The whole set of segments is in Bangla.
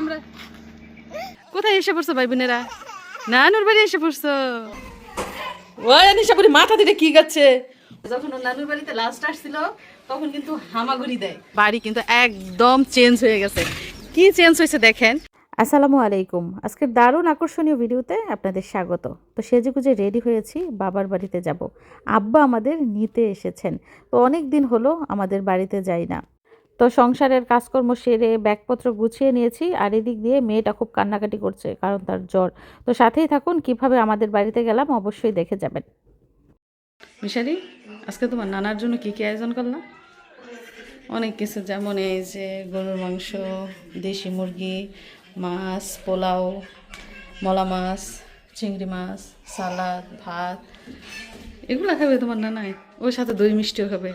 আমরা কোথায় এসে পড়ছো ভাই বোনেরা? নানুর বাড়ি এসে পড়ছো। ওই নিশা পরি মাথা দিতে কি গাচ্ছে? যখন নানুর বাড়িতে লাস্ট আসছিল তখন কিন্তু হামাগুড়ি দেয়। বাড়ি কিন্তু একদম চেঞ্জ হয়ে গেছে। কি চেঞ্জ হয়েছে দেখেন? আসসালামু আলাইকুম। আজকের দারুণ আকর্ষণীয় ভিডিওতে আপনাদের স্বাগত। তো সেজেগুজে রেডি হয়েছি বাবার বাড়িতে যাব। আব্বা আমাদের নিতে এসেছেন। তো অনেক দিন হলো আমাদের বাড়িতে যাই না। তো সংসারের কাজকর্ম সেরে ব্যাগপত্র গুছিয়ে নিয়েছি আর এদিক দিয়ে মেয়েটা খুব কান্নাকাটি করছে, কারণ তার জ্বর। তো সাথেই থাকুন, কীভাবে আমাদের বাড়িতে গেলাম অবশ্যই দেখে যাবেন। মিশারি আজকে তোমার নানার জন্য কি কি আয়োজন করলাম? অনেক কিছু, যেমন এই যে গরুর মাংস, দেশি মুরগি, মাছ, পোলাও, মলা মাছ, চিংড়ি মাছ, সালাদ, ভাত, এগুলো খাবে তোমার নানায় ওর সাথে দই মিষ্টিও খাবে।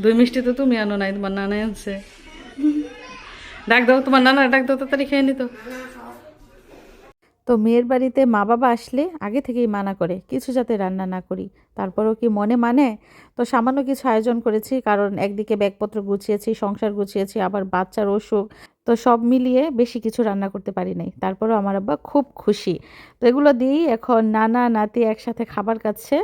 দই মিষ্টি তো তুমি আনো নাই, তোমার নানাই আনছে। ডাক দাও, তোমার নানা, ডাক দাও, তাড়াতাড়ি খেয়ে নিত। তো মেয়ের বাড়িতে মা বাবা আসলে আগে থেকেই মানা করে, কিছু যাতে রান্না না করি। তারপরেও কি মনে মানে? তো সামান্য কিছু আয়োজন করেছি, কারণ একদিকে ব্যাগপত্র গুছিয়েছি, সংসার গুছিয়েছি, আবার বাচ্চার অসুখ। তো সব মিলিয়ে বেশি কিছু রান্না করতে পারি নাই। তারপরেও আমার আব্বা খুব খুশি। তো এগুলো দিয়েই এখন নানা, নাতি একসাথে খাবার খাচ্ছে।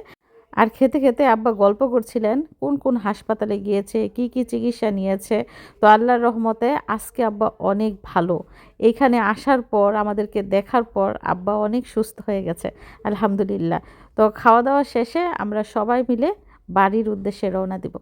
আর খেতে খেতে আব্বা গল্প করছিলেন, কোন কোন হাসপাতালে গিয়েছে, কি কি চিকিৎসা নিয়েছে। তো আল্লাহর রহমতে আজকে আব্বা অনেক ভালো। এখানে আসার পর, আমাদেরকে দেখার পর আব্বা অনেক সুস্থ হয়ে গেছে, আলহামদুলিল্লাহ। তো খাওয়া দাওয়া শেষে আমরা সবাই মিলে বাড়ির উদ্দেশ্যে রওনা দিব।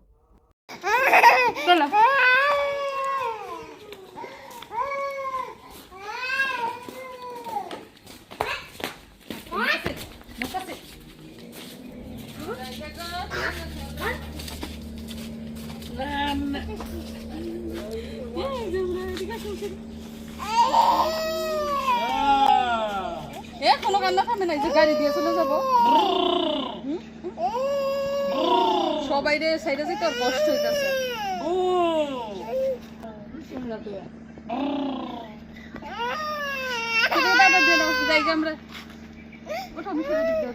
কোনো কান্না থামে নাই যে গাড়ি দিয়ে চলে যাব? সবাই রে, সাইডে যেতে আর কষ্ট হইতাছে। জায়গা আমরা। ওঠো, আমি দিতে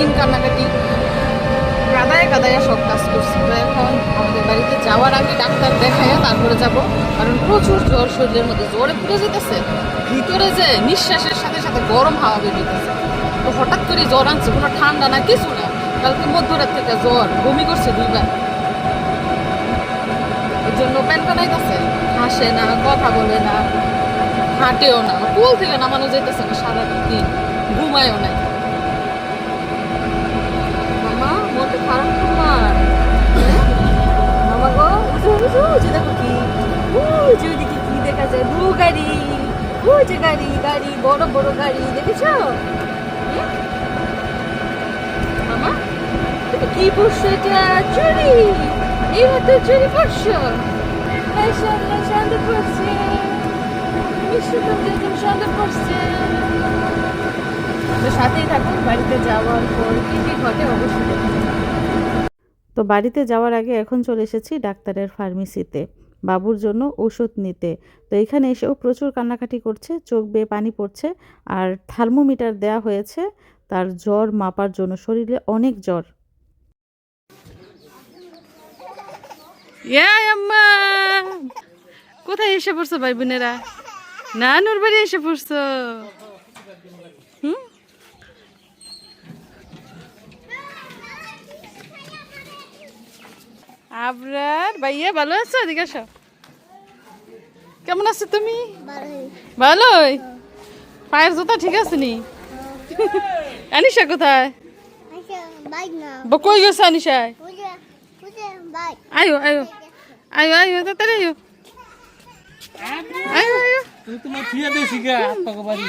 দিন কান্নাকাটি। কাদায় কাদায় সব কাজ করছি। তো এখন আমাদের বাড়িতে যাওয়ার আগে ডাক্তার দেখায় তারপরে যাব। কারণ প্রচুর জ্বর, শরীরের মধ্যে জ্বরে পুড়ে যেতেছে। ভিতরে যে নিঃশ্বাসের সাথে সাথে গরম হাওয়া বেরিয়েছে তো হঠাৎ করে জ্বর আনছে, কোনো ঠান্ডা না, কিছু না। কালকে মধ্যরাত থেকে জ্বর, বমি করছে দুইবার। এর জন্য প্যান কানাইতেছে হাসে না, কথা বলে না, হাঁটেও না। কুল থেকে নামানো যাইতেছে না সারা দিন ঘুমায়ও নাই মামা মনটা খারাপ তোমার হ্যাঁ? মামা গো উঠো উঠো যে দেখো কি ওই যে ওইদিকে কি দেখা যায় ব্লু গাড়ি গাড়ি গাড়ি বড় বড় গাড়ি দেখেছ? হ্যাঁ? মামা? এটা কি পড়ছো এটা? চুরি! এবার তো চুরি পড়ছো এই সামনে সন্দেহ পড়ছে বিশ্বকাপ পড়ছে তো সাথেই থাকুন, বাড়িতে যাওয়ার পর কি কি ঘটে অবশ্যই তো বাড়িতে যাওয়ার আগে এখন চলে এসেছি ডাক্তারের ফার্মেসিতে, বাবুর জন্য ওষুধ নিতে। তো এখানে এসেও প্রচুর কান্নাকাটি করছে, চোখ বেয়ে পানি পড়ছে আর থার্মোমিটার দেয়া হয়েছে, তার জ্বর মাপার জন্য শরীরে অনেক জ্বর। কোথায় এসে পড়ছো ভাই বোনেরা? নানুর বাড়ি এসে পড়ছো? আবরার ভাইয়া ভালো আছো এদিকে আসো কেমন আছো তুমি ভালোই পায়ের জুতা ঠিক আছে নি আনিশা কোথায় কই গেছে আনিশায় আয়ো আয়ো আয়ো আয়ো তাড়াতাড়ি আয়ো আয়ো আয়ো তুই তোমার থিয়া দেছি গা আপনাকে বাড়ি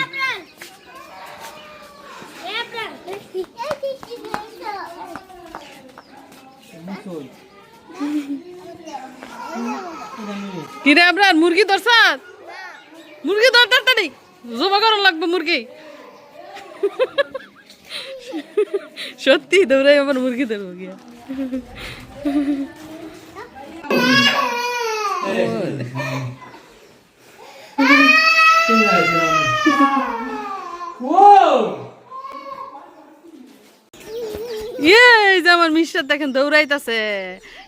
মুসল কিরে আপনার মুরগি ধরছাত মুরগি ধর তাড়াতাড়ি। জমা করার লাগবে মুরগি। সত্যি দৌড়াই আমার মুরগি ধরবো গিয়া। ইয়ে এই যে আমার মিস্টার দেখেন দৌড়াইতাছে।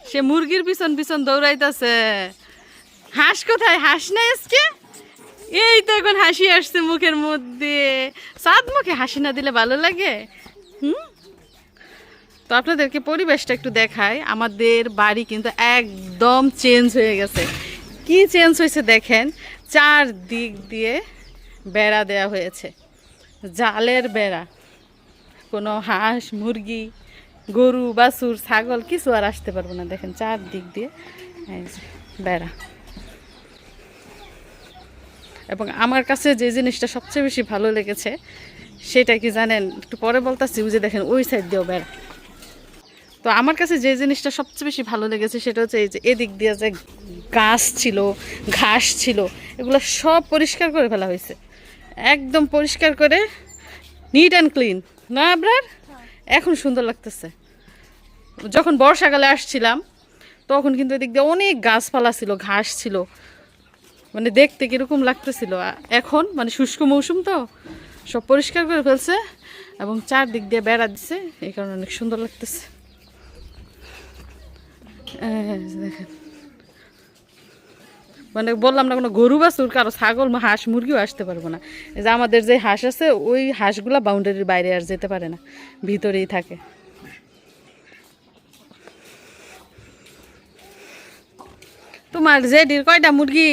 সে মুরগির পিছন পিছন দৌড়াইতেছে। হাঁস কোথায়? হাঁস নাই আজকে? এই তো এখন হাসি আসছে মুখের মধ্যে। সাত মুখে হাসি না দিলে ভালো লাগে? হুম? তো আপনাদেরকে পরিবেশটা একটু দেখায় আমাদের বাড়ি কিন্তু একদম চেঞ্জ হয়ে গেছে। কি চেঞ্জ হয়েছে দেখেন? চার দিক দিয়ে বেড়া দেয়া হয়েছে। জালের বেড়া। কোনো হাঁস, মুরগি গরু, বাছুর, ছাগল কিছু আর আসতে পারব না, দেখেন চার দিক দিয়ে বেড়া। এবং আমার কাছে যে জিনিসটা সবচেয়ে বেশি ভালো লেগেছে, সেটা কি জানেন? একটু পরে বলতেছি যে দেখেন, ওই সাইড দিয়েও বেড়া। তো আমার কাছে যে জিনিসটা সবচেয়ে বেশি ভালো লেগেছে, সেটা হচ্ছে এই যে, এদিক দিয়ে যে গাছ ছিল, ঘাস ছিল, এগুলো সব পরিষ্কার করে ফেলা হয়েছে। একদম পরিষ্কার করে নিট অ্যান্ড ক্লিন না আপনার এখন সুন্দর লাগতেছে। যখন বর্ষাকালে আসছিলাম, তখন কিন্তু এদিক দিয়ে অনেক গাছপালা ছিল, ঘাস ছিল। মানে দেখতে কীরকম লাগতেছিল। এখন মানে শুষ্ক মৌসুম তো, সব পরিষ্কার করে ফেলছে এবং চারদিক দিয়ে বেড়া দিছে, এই কারণে অনেক সুন্দর লাগতেছে। দেখেন। মানে বললাম না কোনো গরু বাছুর কারও ছাগল হাঁস মুরগিও আসতে পারব না। যে আমাদের যে হাঁস আছে ওই হাঁসগুলা বাউন্ডারির বাইরে আর যেতে পারে না ভিতরেই থাকে। তোমার জেডির কয়টা মুরগি?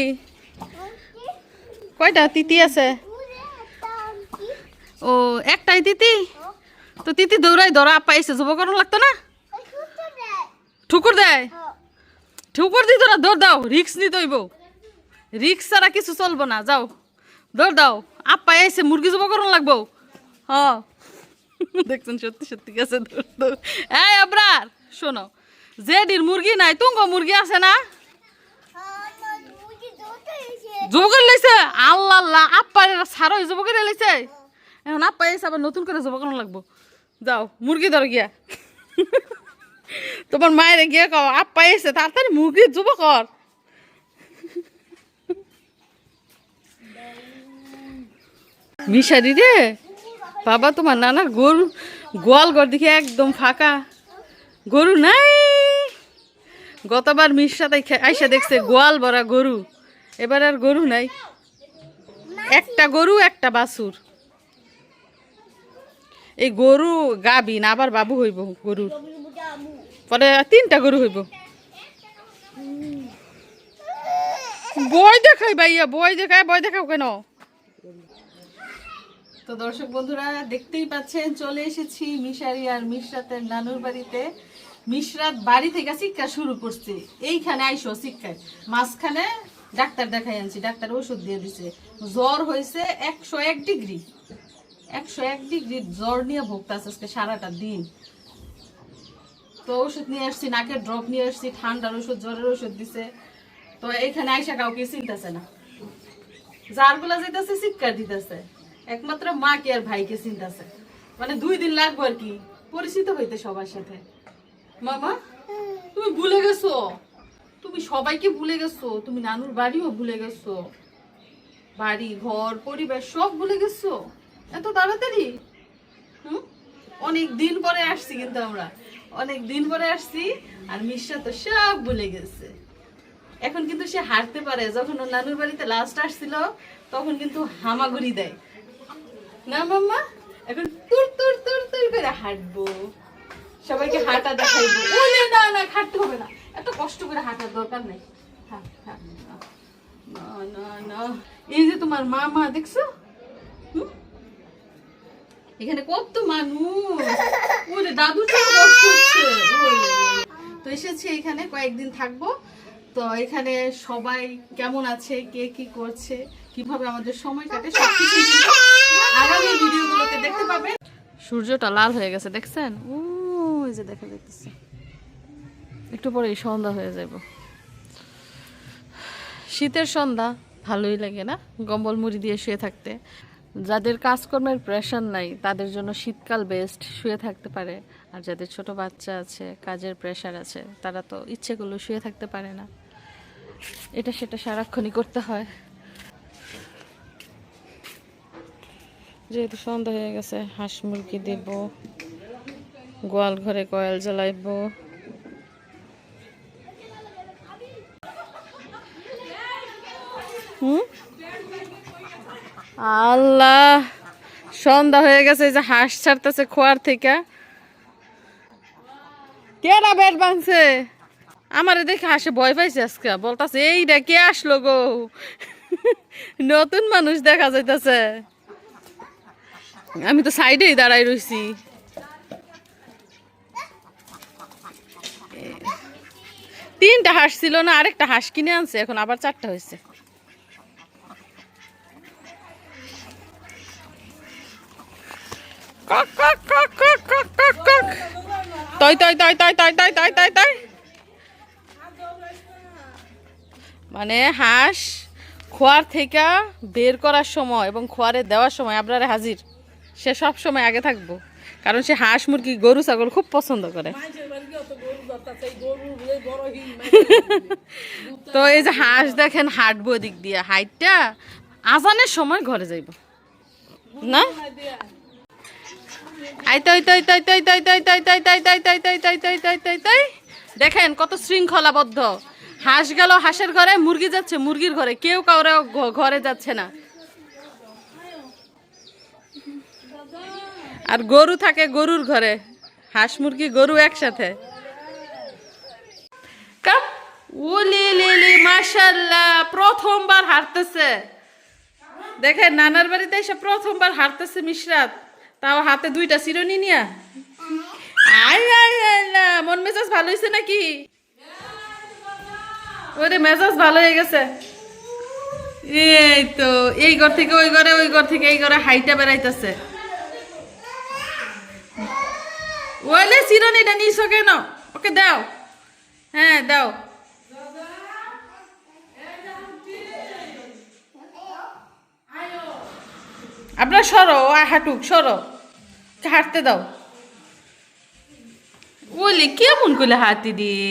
কয়টা তিতি আছে? ও একটাই তিতি? তো তিতি দৌড়াই ধরা পাইছে জব করানো লাগতো না? ঠুকুর দেয়। ঠুকুর দিত না দৌড় দাও রিক্স নিতে হইব। রিক্স ছাড়া কিছু চলবো না, যাও। দৌড় দাও, আপ্পাই আইসে মুরগি জব করানো লাগবো। হ। দেখছেন, সত্যি সত্যি গেছে দৌড় দৌড় এই আবরার, শোনো, জেডির মুরগি নাই, তুঙ্গ মুরগি আছে না? জোগাড় লাইছে? আল্লাহ আল্লাহ, আপ্পাই সারা করে লাইছে? এখন আপ্পাই এসে আবার নতুন করে জবা লাগবো। যাও, মুরগি ধর গিয়া। তোমার মায়ের গিয়ে কও, আপ্পাই এসে তাড়াতাড়ি মুরগি জবা কর। মিশারি রে বাবা, তোমার নানার গরু গোয়াল ঘর দেখে একদম ফাঁকা। গরু নাই। গতবার মিশা তাই আইসা দেখছে গোয়াল ভরা গরু। এবার আর গরু নাই। একটা গরু, একটা বাছুর। এই গরু গাবিন আবার বাবু হইব গরুর। পরে তিনটা গরু হইব। বই দেখাই ভাইয়া বই দেখায় বই দেখাও কেন? তো দর্শক বন্ধুরা, দেখতেই পাচ্ছেন, চলে এসেছি মিশারি আর মিশরাতের নানুর বাড়িতে। মিশরাত বাড়ি থেকে শিক্ষা শুরু করছে। এইখানে আইসো শিক্ষায়। মাঝখানে ডাক্তার দেখাই আনছি, ডাক্তার ওষুধ দিয়ে দিছে। জ্বর হয়েছে একশো এক ডিগ্রি। একশো এক ডিগ্রি জ্বর নিয়ে ভুগতেছে আজকে সারাটা দিন। তো ওষুধ নিয়ে আসছি, নাকের ড্রপ নিয়ে আসছি, ঠান্ডার ওষুধ, জ্বরের ওষুধ দিছে। তো এখানে আইসা কাউকে চিনতেছে না। যারগুলা যেতেছে চিৎকার দিতেছে। একমাত্র মা কি আর ভাইকে চিনতেছে। মানে দুই দিন লাগবে আর কি, পরিচিত হইতে সবার সাথে। মামা, তুমি ভুলে গেছো? তুমি সবাইকে ভুলে গেছো? তুমি নানুর বাড়িও ভুলে গেছো? বাড়ি, ঘর, পরিবার সব ভুলে গেছো? এত তাড়াতাড়ি? হুম? অনেক দিন পরে আসছি কিন্তু আমরা। অনেক দিন পরে আসছি আর মিশা তো সব ভুলে গেছে। এখন কিন্তু সে হাঁটতে পারে। যখন ওর নানুর বাড়িতে লাস্ট আসছিল, তখন কিন্তু হামাগুড়ি দেয়। না মাম্মা এখন তুর তুর তুর তুর করে হাঁটবো। সবাইকে হাঁটা দেখাইবো ওলে না না হাঁটতে হবে না। এত কষ্ট করে হাঁটার দরকার নেই। হাঁট, হাঁট। না না এই যে তোমার মা মা দেখছ? এখানে কত মানুষ। ওরে দাদু। তো এসেছি এখানে কয়েকদিন থাকব। তো এখানে সবাই কেমন আছে কে কি করছে? কীভাবে আমাদের সময় কাটে সবকিছু আগামী ভিডিওগুলোতে দেখতে পাবেন সূর্যটা লাল হয়ে গেছে, দেখছেন? ওই যে দেখা যাইতেছে। একটু পরে সন্ধ্যা হয়ে যাব শীতের সন্ধ্যা, ভালোই লাগে না গম্বল মুড়ি দিয়ে শুয়ে থাকতে? যাদের কাজকর্মের প্রেশার নাই, তাদের জন্য শীতকাল বেস্ট শুয়ে থাকতে পারে। আর যাদের ছোট বাচ্চা আছে, কাজের প্রেশার আছে, তারা তো ইচ্ছে করলেও শুয়ে থাকতে পারে না। এটা সেটা সারাক্ষণই করতে হয়। যেহেতু সন্ধ্যা হয়ে গেছে, হাঁস মুরগি দেব, গোয়াল ঘরে কয়েল জ্বালাইব। হুম? আল্লাহ, সন্ধ্যা হয়ে গেছে যে হাঁস ছাড়তেছে খোয়ার থেকে। কেডা বেড ভাঙছে আমারে দেখে হাসে ভয় পাইছে আজকে। বলতাছে এই রে কে আসলো গো? নতুন মানুষ দেখা যাইতাছে। আমি তো সাইডেই দাঁড়াই রইছি। তিনটা হাঁস ছিল না, আরেকটা হাঁস কিনে আনছে, এখন আবার চারটা হয়েছে। তই তই তই তই তই মানে হাঁস খোয়ার থেকে বের করার সময় এবং খোয়ারে দেওয়ার সময় আপনারা হাজির। সে সব সময় আগে থাকব কারণ সে হাঁস মুরগি গরু ছাগল খুব পছন্দ করে তো এই যে হাঁস দেখেন হাঁটবো দিক দিয়ে হাইটটা আজানের সময় ঘরে যাইব না দেখেন কত শৃঙ্খলাবদ্ধ হাঁস গেল হাঁসের ঘরে মুরগি যাচ্ছে মুরগির ঘরে কেউ কারও ঘরে যাচ্ছে না আর গরু থাকে গরুর ঘরে। হাঁস মুরগি, গরু একসাথে। লিলি প্রথমবার হারতেছে। দেখেন, নানার বাড়িতে এসে প্রথমবার হারতেছে মিশরাত। তাও হাতে দুইটা চিরনি নিয়া। আই মন মেজাজ ভালো হয়েছে নাকি? ওরে, মেজাজ ভালো হয়ে গেছে। এই তো, এই ঘর থেকে ওই ঘরে, ওই ঘর থেকে এই ঘরে হাইটা বেড়াইতেছে। ওইলে চিরনিটা নিছো কেন ওকে দাও। হ্যাঁ দাও। আপনার সরো হাঁটুক সরো হাঁটতে দাও। বলি কেমন করলে হাতি দিয়ে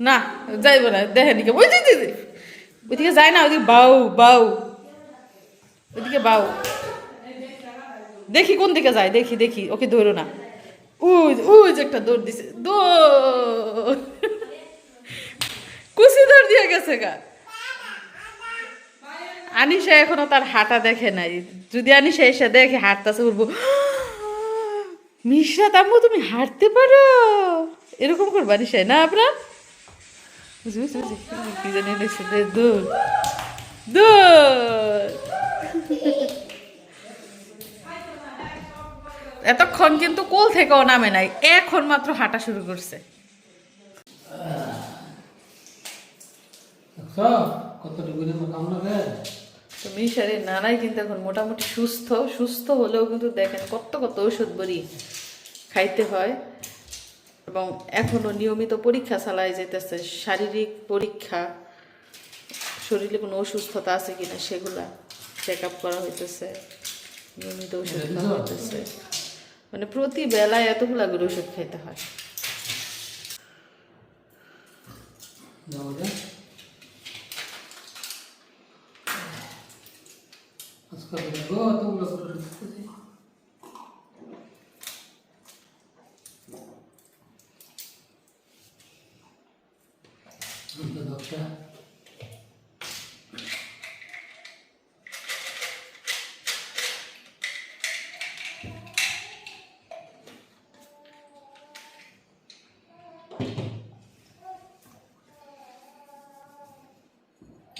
না, যাইব না দিকে ওই দিদি ওইদিকে যায় না, ওইদিকে বাউ বাউ। ওইদিকে বাউ। দেখি কোন দিকে যায়, দেখি দেখি, ওকে ধরো না। উজ যে একটা দৌড় দিছে, দৌড়। কুচি দৌড় দিয়ে গেছে গা। আনিশা এখনও তার হাঁটা দেখে নাই। যদি আনিশা এসে দেখে হাঁটতেছে, বলব মিশরা তাম্বু তুমি হাঁটতে পারো? এরকম করব আনিশা না আপনার বুঝি বুঝি কি জানি এনেছে দে দৌড় দৌড় এতক্ষণ কিন্তু কোল থেকেও নামে নাই। এখন মাত্র হাঁটা শুরু করছে। তো মিশারের নানাই কিন্তু এখন মোটামুটি সুস্থ। সুস্থ হলেও কিন্তু দেখেন কত কত ওষুধ বড়ি খাইতে হয়। এবং এখনও নিয়মিত পরীক্ষা চালাই যেতেছে শারীরিক পরীক্ষা শরীরে কোনো অসুস্থতা আছে কিনা সেগুলা চেক আপ করা হইতেছে। নিয়মিত ওষুধ খাওয়া হইতেছে। মানে প্রতি বেলায় এতগুলা করে ওষুধ খাইতে হয়। আজকাল الوجه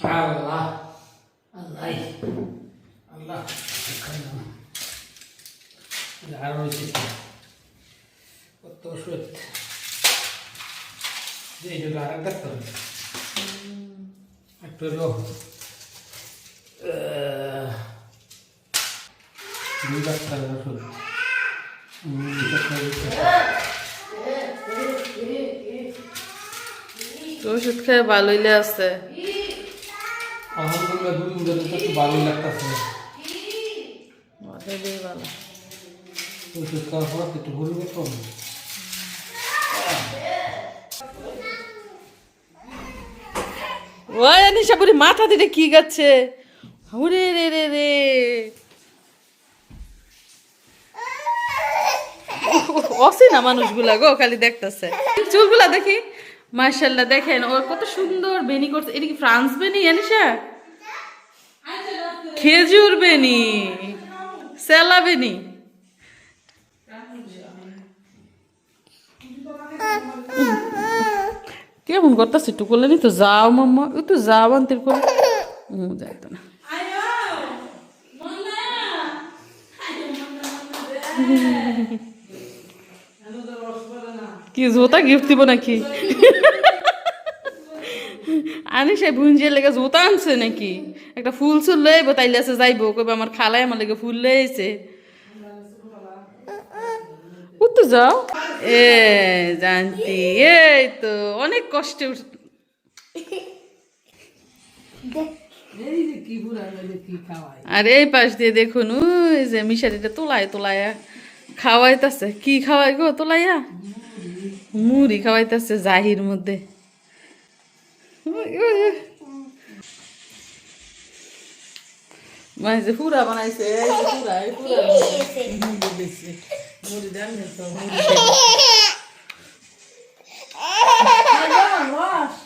الله. الله. الله. العروسة والطوشوت زي جدار तो लो नीला कलर सुन नीला কলর ওষুধ খেয়ে ভালোই লাগছে আলহামদুলিল্লাহ দুদিন ধরে তো ভালোই লাগতেছে মাথায় দিয়ে ভালো ওষুধ খাওয়ার পর একটু ভুলবে কম ওই আনিশা বুড়ি মাথা দিলে কি গাচ্ছে। ওরে রে রে রে। অসিনা মানুষগুলা গো, খালি দেখতেছে। চুলগুলা দেখি। মার্শাল্লাহ দেখেন ওর কত সুন্দর বেনি করছে। এটা কি ফ্রান্স বেনি আনিশা? খেজুর বেনি সেলা বেনি কেমন করতেছে? একটু করলে নি তো যাও মাম্মা ও তো যাও আনতে করে। না। কি জোতা গিফট দিব নাকি? আনি সে ভুঞ্জিয়ে লেগে জোতা আনছে নাকি? একটা ফুল চুল লইব, তাইলে আছে যাইবো। কবে আমার খালাই আমার লেগে ফুল লইছে। উঠতে যাও। এ, জানতি, এই তো, অনেক কষ্টে আর এই পাশ দিয়ে দেখুন, ওই যে মিশারিটা তোলায় তোলায় খাওয়াইতাছে। কি খাওয়াই গো তোলাইয়া মুড়ি। খাওয়াইতাছে জাহির মধ্যে। মানে যে পুরা বানাইছে পুরা পুরা দিছে মুড়ি দেন মুড়ি